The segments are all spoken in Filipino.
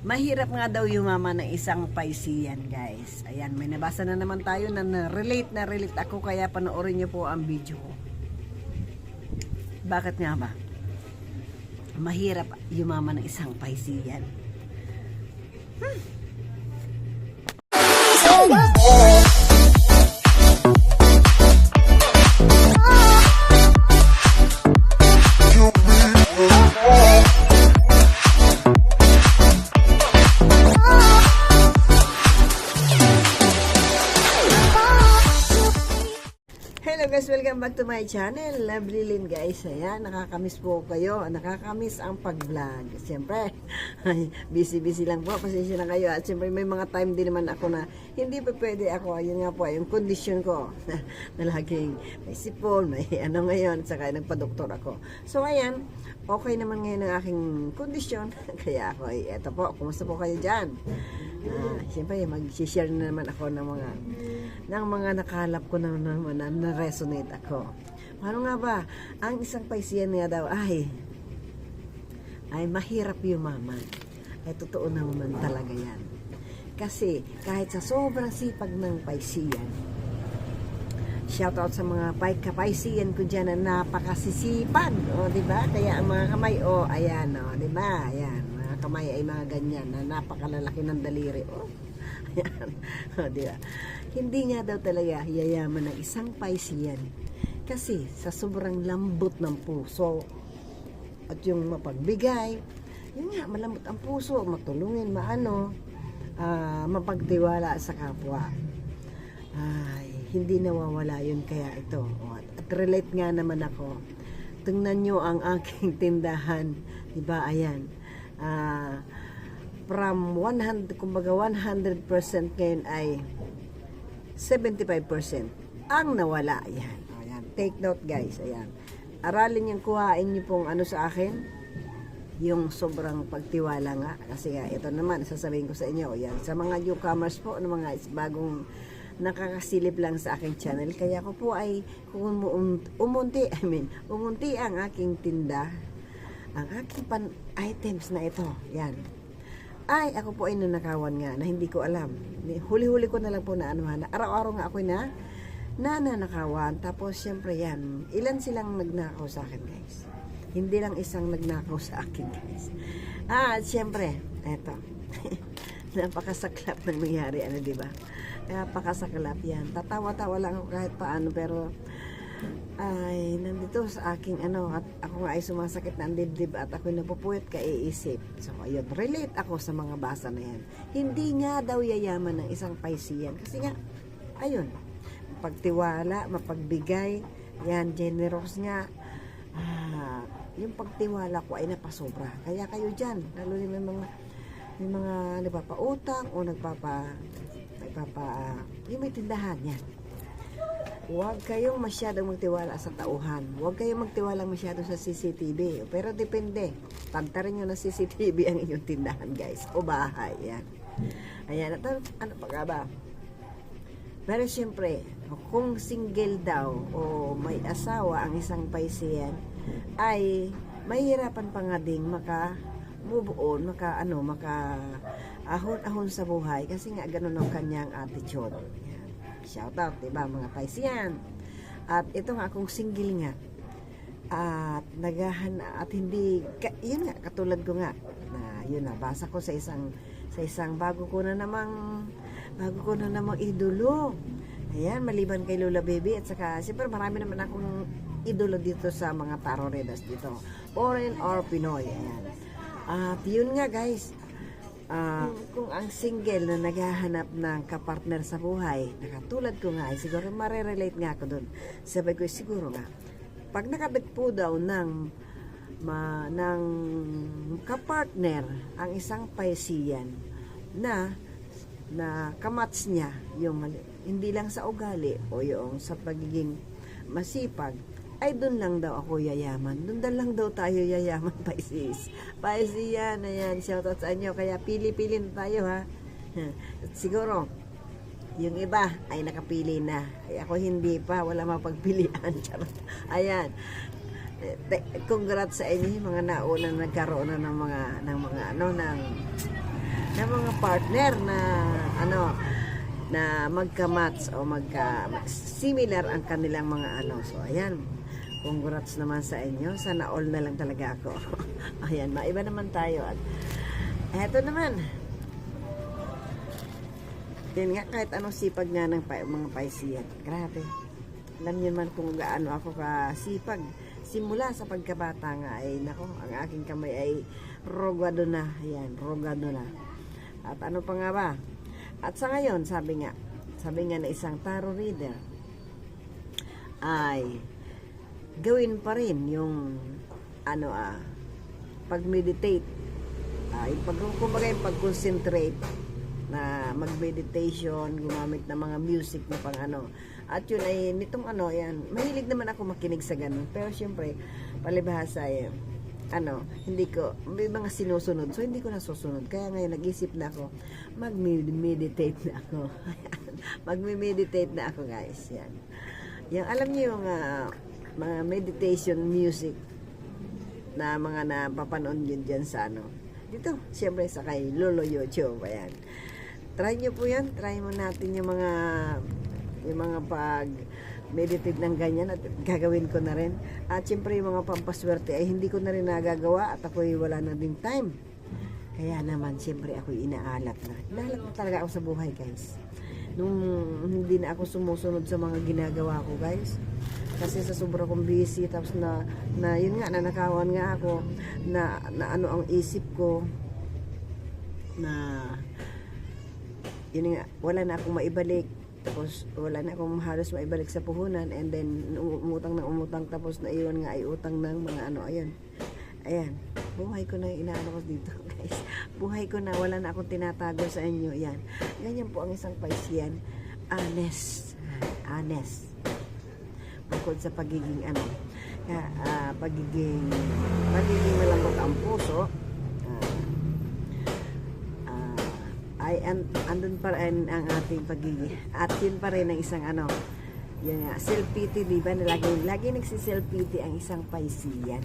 Mahirap nga daw yumama ng isang paisiyan, guys. Ayan, may nabasa na naman tayo na na-relate na relate ako kaya panoorin niyo po ang video ko. Bakit nga ba? Mahirap yumama ng isang paisiyan. Hello guys, welcome back to my channel. Lovely Lynn guys. Ayan, nakakamiss po kayo. Nakakamiss ang pag-vlog. Siyempre, ay, busy-busy lang po. Pasensya na kayo. At siyempre, may mga time din naman ako na hindi pa pwede ako. Ayun nga po, yung condition ko. na laging may sipon, may ano ngayon. Saka nagpa-doktor ako. So, ayan, okay naman ngayon ang aking kondisyon. Kaya ako, eto po, kumusta po kayo dyan? Ah, siyempre, mag-share na naman ako ng mga ng mga nakalap ko na naman na, na resonate ako. Paano nga ba? Ang isang paisiyan nga daw ay ay mahirap yumaman. Ay totoo naman talaga yan. Kasi kahit sa sobrang sipag ng paisiyan, shoutout sa mga kapaisiyan ko dyan na napakasisipag. O, di ba? Kaya ang mga kamay, o, ayan, o, di ba? Ayan, kamay ay mga ganyan na napakalalaki ng daliri. O, ayan, o, di ba? Hindi nga daw talaga yayaman ng isang paisiyan. Kasi sa sobrang lambot ng puso at yung mapagbigay, yun nga, malambot ang puso, matulungin, maano, ah, mapagtiwala sa kapwa. Ay hindi nawawala yun kaya ito. O, at, at relate nga naman ako. Tingnan nyo ang aking tindahan. Di ba? Ayan Ah, from 100 kumbaga 100% ngayon ay 75% ang nawala. Ayan, ayan. take note guys ayan. Aralin yung kuhain nyo pong ano sa akin? Yung sobrang pagtiwala nga. Kasi nga ito naman sasabihin ko sa inyo yan sa mga newcomers po ng mga bagong nakakasilip lang sa aking channel. Kaya ko po ay umunti I mean umunti ang aking tinda ang aking pan items na ito yan ay ako po ay nanakawan nga na hindi ko alam huli-huli ko na lang po na ano na araw-araw nga ako na nananakawan tapos syempre yan ilan silang nagnakaw sa akin guys hindi lang isang nagnakaw sa akin, guys. Ah, at syempre, eto. Napakasaklap ng nangyari, ano, di ba? Napakasaklap yan. Tatawa-tawa lang ako kahit paano, pero ay, nandito sa aking ano, at ako nga ay sumasakit ng dibdib at ako napupuyat ka iisip. So, ayun, relate ako sa mga basa na yan. Hindi nga daw yayaman ng isang paisiyan. Kasi nga, ayun, pagtiwala, mapagbigay, yan, generous nga, ah, yung pagtiwala ko ay napasobra. Kaya kayo dyan, lalo na may mga, may mga nagpapautang o nagpapa, nagpapa, yung may tindahan yan. Huwag kayong masyadong magtiwala sa tauhan. Huwag kayong magtiwala masyado sa CCTV. Pero depende. Tantarin nyo ng CCTV ang inyong tindahan, guys. O bahay. Yan. Ayan. At ano, ano pa nga ba? Pero siyempre, kung single daw o may asawa ang isang paisiyan, ay mahirapan pa nga ding maka move on, maka ano, maka ahon-ahon sa buhay kasi nga ganun ang kanyang attitude. Shout out, 'di ba, mga paisiyan. At ito nga kung single nga at nagahan at hindi ka, yun nga katulad ko nga na yun na basa ko sa isang sa isang bago ko na namang bago ko na namang idolo. Ayan maliban kay Lola Baby at saka siyempre marami naman akong idolo dito sa mga tarot dito. Foreign or Pinoy ayan. At yun nga guys Ah, kung ang single na naghahanap ng kapartner sa buhay, nakatulad ko nga, siguro marirelate nga ako doon. Sabi ko, siguro nga, pag nakadagpo daw ng ma, ng kapartner ang isang paisiyan na na kamats niya yung hindi lang sa ugali o yung sa pagiging masipag ay doon lang daw ako yayaman. Doon lang daw tayo yayaman, Pisces. Pisces yan, ayan, shoutout sa inyo. Kaya pili-pili na tayo, ha. Siguro, yung iba ay nakapili na. Ay ako hindi pa, wala mapagpilian. Ayan. Eh, Congrats sa inyo mga nauna nagkaroon na ng mga ng mga ano ng ng mga partner na ano na magka-match o magka similar ang kanilang mga ano. So ayan. Congrats naman sa inyo. Sana all na lang talaga ako. ayan, maiba naman tayo at eto naman. Yan nga, kahit anong sipag nga ng mga paisiyan. Grabe. Alam niyo man kung gaano ako kasipag. Simula sa pagkabata nga ay, nako, ang aking kamay ay rogado na. Ayan, rogado na. At ano pa nga ba? At sa ngayon, sabi nga, sabi nga na isang tarot reader, ay gawin pa rin yung ano ah, pag-meditate. Ah, pag, kumbaga yung pag-concentrate na mag-meditation, gumamit ng mga music na pang ano. At yun ay, nitong ano, yan, mahilig naman ako makinig sa ganun. Pero syempre, palibhasa eh, ano, hindi ko, may mga sinusunod. So, hindi ko nasusunod. Kaya ngayon, nag-isip na ako, mag-meditate na ako. Mag-meditate na ako, guys. Yan. Yung, alam niyo yung ah, mga meditation music na mga napapanood yun dyan sa ano. Dito, siyempre sa kay Lolo YouTube. Ayan. Try nyo po yan. Try mo natin yung mga yung mga pag meditate ng ganyan at gagawin ko na rin. At siyempre yung mga pampaswerte ay hindi ko na rin nagagawa at ako'y wala na din time. Kaya naman, siyempre ako'y inaalat na. Inaalat na talaga ako sa buhay, guys. Nung hindi na ako sumusunod sa mga ginagawa ko, guys. Kasi sa sobra kong busy, tapos na, na yun nga, nanakawan nga ako, na, na ano ang isip ko, na yun nga, wala na akong maibalik. Tapos wala na akong halos maibalik sa puhunan and then umutang ng umutang tapos naiwan nga ay utang ng mga ano, ayan. Ayan, buhay ko na yung inaano ko dito guys. Buhay ko na, wala na akong tinatago sa inyo. Yan. Ganyan po ang isang paisyan. Honest. Honest. Bukod sa pagiging ano, ah, pagiging, pagiging malambot ang puso, ah, ah, ay and, andun pa rin ang ating pagiging at yun pa rin ang isang ano yun nga, self-pity, di ba? Lagi, lagi nagsi-self-pity ang isang paisiyan.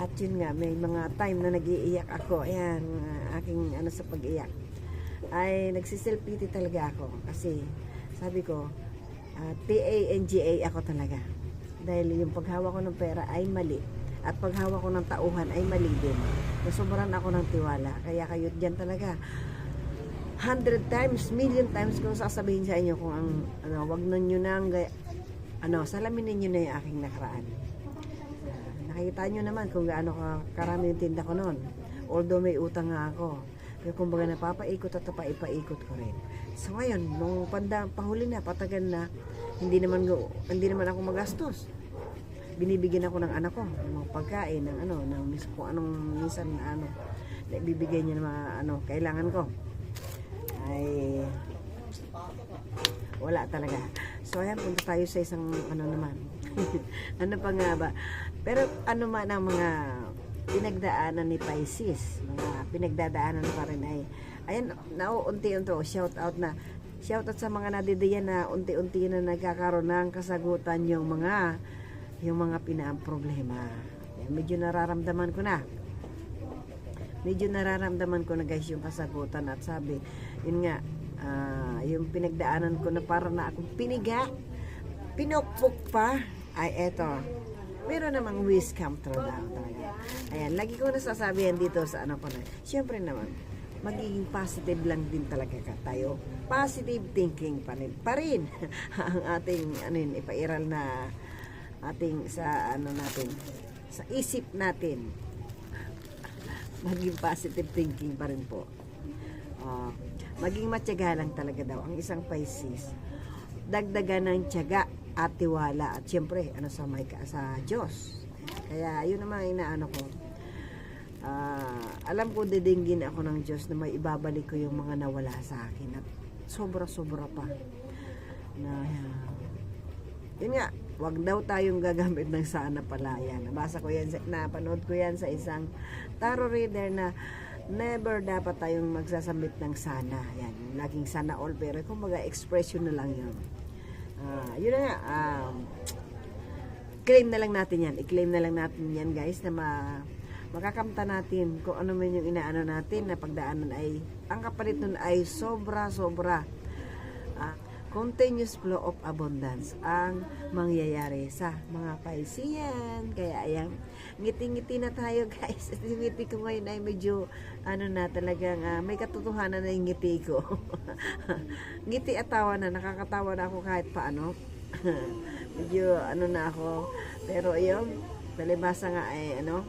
At yun nga, may mga time na nag-iiyak ako. Ayan, aking ano sa pag-iyak. Ay, nagsi-self-pity talaga ako. Kasi, sabi ko, uh, T-A-N-G-A ako talaga. Dahil yung paghawa ko ng pera ay mali. At paghawa ko ng tauhan ay mali din. Nasobrahan ako ng tiwala. Kaya kayo dyan talaga. Hundred times, million times kung sasabihin sa inyo kung ang, ano, wag na nyo nang, ano, salamin ninyo na yung aking nakaraan. Ah, nakikita nyo naman kung gaano ka karami yung tinda ko noon. Although may utang nga ako. Pero kumbaga napapaikot at napaipaikot ko rin. So ngayon, nung panda, pahuli na, patagan na, hindi naman, hindi naman ako magastos. Binibigyan ako ng anak ko, ng pagkain, ng ano, ng kung anong minsan na ano, na ibibigay niya ng mga ano, kailangan ko. Ay, wala talaga. So ayan, punta tayo sa isang ano naman. ano pa nga ba? Pero ano man ang mga pinagdaanan ni Pisces, mga pinagdadaanan pa rin ay, ayan, nauunti-unti, shout out na, shout out sa mga nadidiyan na unti-unti na nagkakaroon ng kasagutan yung mga, yung mga pinaproblema. Ayan, medyo nararamdaman ko na. Medyo nararamdaman ko na guys yung kasagutan at sabi, yun nga, ah, yung pinagdaanan ko na para na akong piniga, pinukpok pa, ay eto, meron namang wish come true daw talaga. Ayan, lagi ko nasasabihan dito sa ano ko na, syempre naman, magiging positive lang din talaga ka tayo. Positive thinking pa rin, pa rin ang ating ano yun, ipairal na ating sa ano natin, sa isip natin. Maging positive thinking pa rin po. Ah, maging matyaga lang talaga daw ang isang Pisces. Dagdagan ng tiyaga at tiwala at siyempre ano sa may sa Diyos. Kaya yun naman inaano ko. Ah, alam ko didinggin ako ng Diyos na may ibabalik ko yung mga nawala sa akin at sobra-sobra pa. Na yun nga, wag daw tayong gagamit ng sana palaya. Nabasa ko yan, napanood ko yan sa isang tarot reader na never dapat tayong magsasambit ng sana. Yan, laging sana all, pero kumbaga expression na lang yun. Ah, yun na nga, um, claim na lang natin yan. I-claim na lang natin yan guys na ma makakamta natin kung ano man yung inaano natin na pagdaanan ay ang kapalit nun ay sobra sobra Ah, continuous flow of abundance ang mangyayari sa mga paisiyan. Kaya ayan ngiti-ngiti na tayo guys. Yung ngiti ko ngayon ay medyo ano na talagang ah, may katotohanan na yung ngiti ko. Ngiti at tawa na nakakatawa na ako kahit paano. Medyo ano na ako. Pero ayun palibasa nga ay ano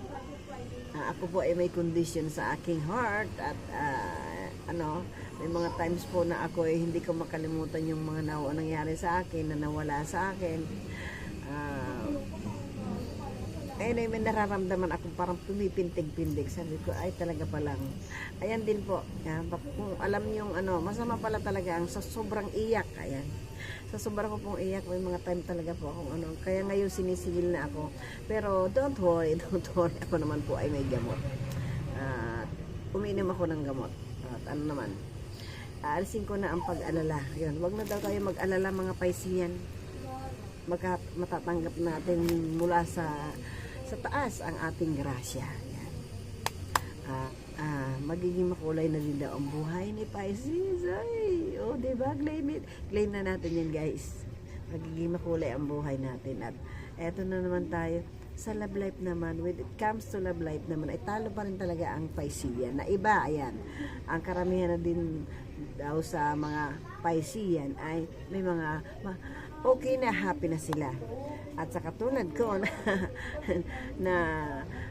ah, ako po ay may condition sa aking heart at ah, ano may mga times po na ako ay hindi ko makalimutan yung mga naw nangyari sa akin na nawala sa akin. Ah, ayun ay may nararamdaman ako parang pumipintig-pindig. Sabi ko ay talaga palang. Ayan din po yan, kung alam yung ano masama pala talaga ang sa sobrang iyak ayan. Sa sobrang ko pong iyak may mga time talaga po akong ano kaya ngayon sinisigil na ako. Pero don't worry don't worry ako naman po ay may gamot. At umiinom ako ng gamot. At ano naman aalisin ko na ang pag-alala yun wag na daw tayo mag-alala mga paisiyan magka, matatanggap natin mula sa sa taas ang ating grasya. Yan. Ah, ah, magiging makulay na din daw ang buhay ni Pisces. Ay, oh, di ba? Claim it. Claim na natin yan, guys. Magiging makulay ang buhay natin. At eto na naman tayo. Sa love life naman, when it comes to love life naman, ay talo pa rin talaga ang Piscean. Na iba, ayan. Ang karamihan na din daw sa mga Piscean ay may mga ma- okay na, happy na sila. At sa katulad ko na, na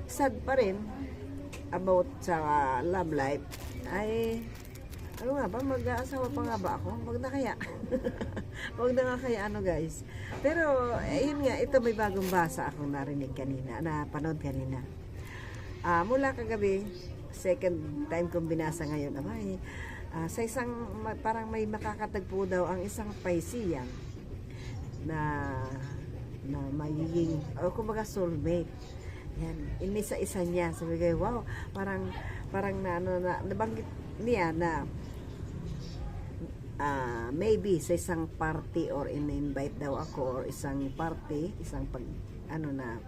sad pa rin about sa love life ay ano nga ba, mag-aasawa pa nga ba ako? Wag na kaya. Wag na nga kaya ano guys. Pero, ayun nga, ito may bagong basa akong narinig kanina, na panood kanina. Ah, mula kagabi, second time kong binasa ngayon, abay, ah, sa isang, parang may makakatagpo daw ang isang paisiyan na na magiging o kumbaga soulmate yan inisa-isa niya sabi ko wow parang parang na ano na nabanggit niya na ah, maybe sa isang party or in-invite daw ako or isang party isang pag ano na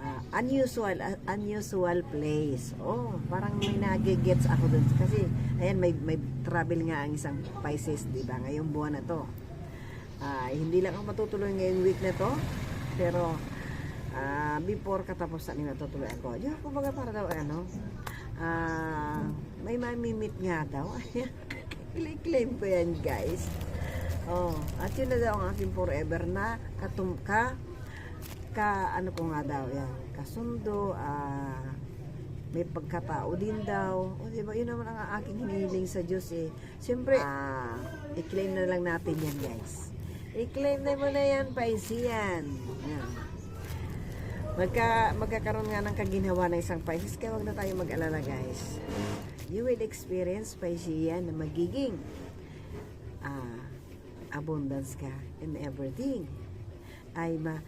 ah, unusual ah, unusual place oh parang may nagigets ako dun kasi ayan may may travel nga ang isang Pisces di ba ngayong buwan na to Ah, hindi lang ako matutuloy ngayong week na to, pero ah, before katapusan ni matutuloy ako. Diyan ako baga para daw ano, ah, may mamimit nga daw. I-claim ko yan guys. Oh, at yun na daw ang aking forever na katum ka, ano ko nga daw yan, kasundo, ah, may pagkatao din daw. O, di ba? Yun naman ang aking hinihiling sa Diyos eh. Siyempre, ah, i-claim na lang natin yan, guys. I-claim na mo na yan, Paisian. Yan. Magka, magkakaroon nga ng kaginhawa ng isang Pisces, kaya wag na tayo mag-alala, guys. You will experience, Piscean, na magiging ah, abundance ka in everything. Ay ma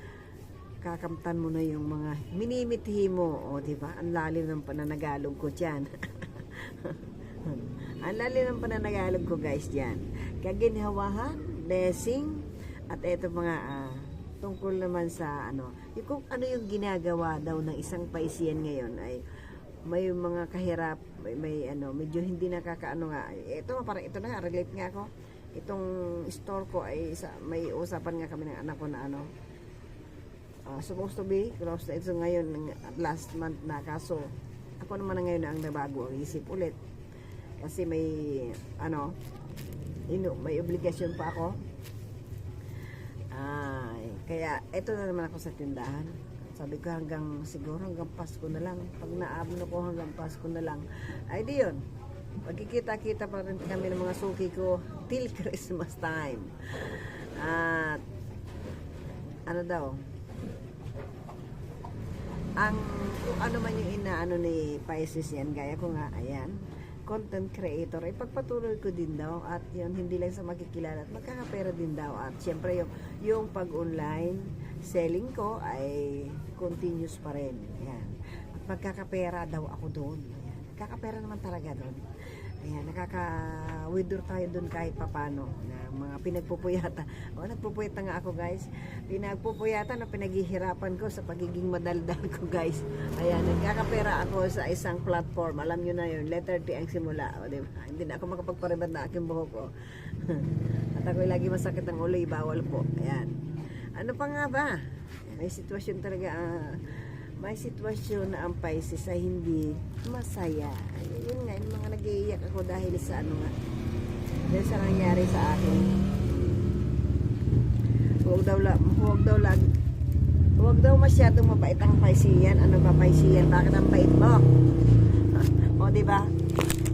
mo na yung mga minimithi mo, o di ba? Ang lalim ng pananagalog ko diyan. Ang lalim ng pananagalog ko, guys, diyan. Kaginhawahan, blessing, at eto mga ah, tungkol naman sa ano, kung ano yung ginagawa daw ng isang paisiyan ngayon ay may mga kahirap, may, may ano, medyo hindi nakakaano nga. Ito, parang ito na, relate nga ako. Itong store ko ay isa, may usapan nga kami ng anak ko na ano, uh, supposed to be close na ito ngayon ng last month na kaso ako naman na ngayon ang nabago ang isip ulit kasi may ano ino, may obligasyon pa ako ay kaya ito na naman ako sa tindahan sabi ko hanggang siguro hanggang Pasko na lang. Pag naabot ko hanggang Pasko na lang. Ay di yun. Magkikita-kita pa rin kami ng mga suki ko till Christmas time. At ano daw? Ang kung ano man yung inaano ni Pisces yan, gaya ko nga, ayan, content creator, ay pagpatuloy ko din daw at yun, hindi lang sa makikilala at magkakapera din daw. At syempre yung, yung pag-online selling ko ay continuous pa rin, ayan. At magkakapera daw ako doon, ayan. Kakapera naman talaga doon. Ayan, nakaka-withdraw tayo dun kahit papano na mga pinagpupuyata. O, nagpupuyata nga ako guys. Pinagpupuyata na pinaghihirapan ko sa pagiging madaldal ko guys. Ayan, nagkakapera ako sa isang platform. Alam nyo na yun, letter T ang simula. O, di ba? Hindi na ako makapagparibad na aking buhok ko. At ako'y lagi masakit ang ulo, bawal po. Ayan. Ano pa nga ba? May sitwasyon talaga, ah, may sitwasyon na ang Pisces ay hindi masaya. Ay, yun nga, yung mga nag-iiyak ako dahil sa ano nga, dahil sa nangyari sa akin. Huwag daw, huwag daw lag, huwag daw masyadong mabait ang Piscean. Ano ba Piscean? Bakit ang bait mo? o, di ba?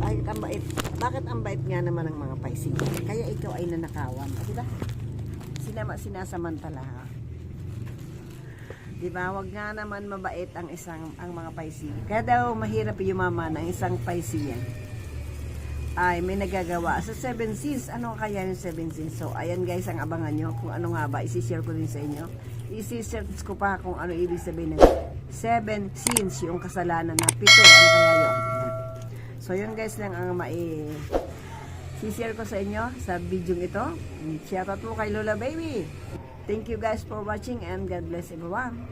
Bakit ang bait? Bakit ang bait nga naman ng mga Piscean? Kaya ikaw ay nanakawan. Di ba? Sinama, sinasamantala ha. Di ba? Wag nga naman mabait ang isang ang mga Piscean. Kaya daw mahirap yumaman ang isang Piscean. Ay, may nagagawa. Sa Seven Sins, ano kaya yung Seven Sins? So, ayan guys, ang abangan nyo. Kung ano nga ba, isi-share ko din sa inyo. Isi-search ko pa kung ano ibig sabihin ng Seven Sins, yung kasalanan na pito. Ano kaya yun? So, yun guys lang ang mai... Si-share ko sa inyo sa video ito. Shoutout po kay Lola Baby. Thank you guys for watching and God bless everyone.